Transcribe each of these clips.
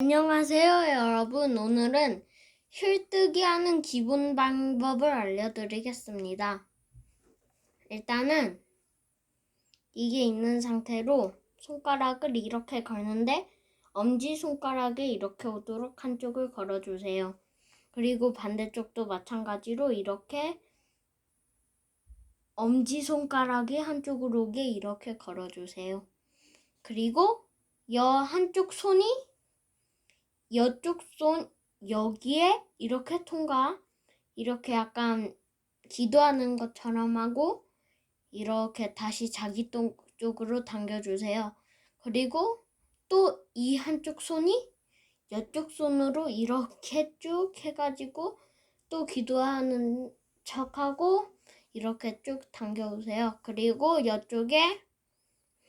안녕하세요, 여러분. 오늘은 힐뜨기 하는 기본 방법을 알려드리겠습니다. 일단은 이게 있는 상태로 손가락을 이렇게 걸는데 엄지 손가락에 이렇게 오도록 한쪽을 걸어주세요. 그리고 반대쪽도 마찬가지로 이렇게 엄지 손가락이 한쪽으로 오게 이렇게 걸어주세요. 그리고 여 한쪽 손이 이쪽 손 여기에 이렇게 통과 이렇게 약간 기도하는 것처럼 하고 이렇게 다시 자기 똥 쪽으로 당겨주세요. 그리고 또 이 한쪽 손이 이쪽 손으로 이렇게 쭉 해가지고 또 기도하는 척하고 이렇게 쭉 당겨오세요. 그리고 이쪽에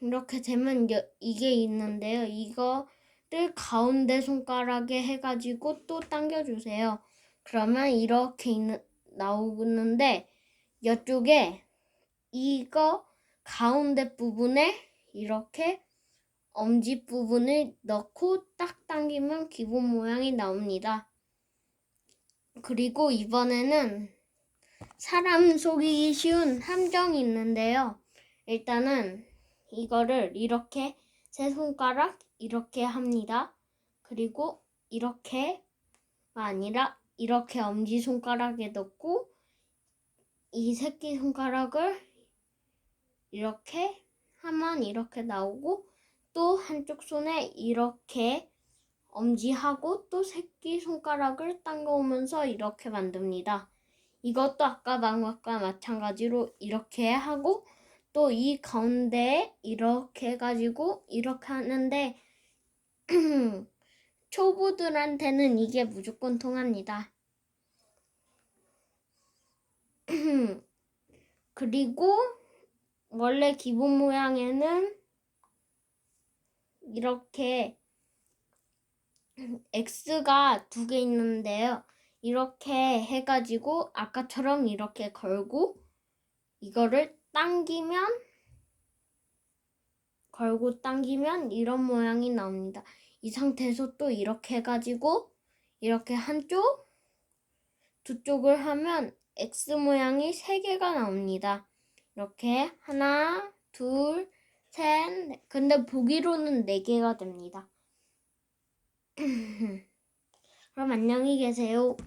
이렇게 되면 여- 이게 있는데요. 이거 를 가운데 손가락에 해가지고 또 당겨주세요. 그러면 이렇게 있는, 나오는데 이쪽에 이거 가운데 부분에 이렇게 엄지 부분을 넣고 딱 당기면 기본 모양이 나옵니다. 그리고 이번에는 사람 속이기 쉬운 함정이 있는데요. 일단은 이거를 이렇게 세 손가락 이렇게 합니다. 그리고 이렇게가 아니라 이렇게 엄지 손가락에 넣고 이 새끼 손가락을 이렇게 하면 이렇게 나오고 또 한쪽 손에 이렇게 엄지하고 또 새끼 손가락을 당겨오면서 이렇게 만듭니다. 이것도 아까 방법과 마찬가지로 이렇게 하고 또 이 가운데에 이렇게 해가지고 이렇게 하는데 초보들한테는 이게 무조건 통합니다. 그리고 원래 기본 모양에는 이렇게 X가 두 개 있는데요. 이렇게 해가지고 아까처럼 이렇게 걸고 이거를 당기면 걸고 당기면 이런 모양이 나옵니다. 이 상태에서 또 이렇게 해가지고 이렇게 한쪽 두 쪽을 하면 X 모양이 세 개가 나옵니다. 이렇게 하나, 둘, 셋. 넷. 근데 보기로는 네 개가 됩니다. 그럼 안녕히 계세요.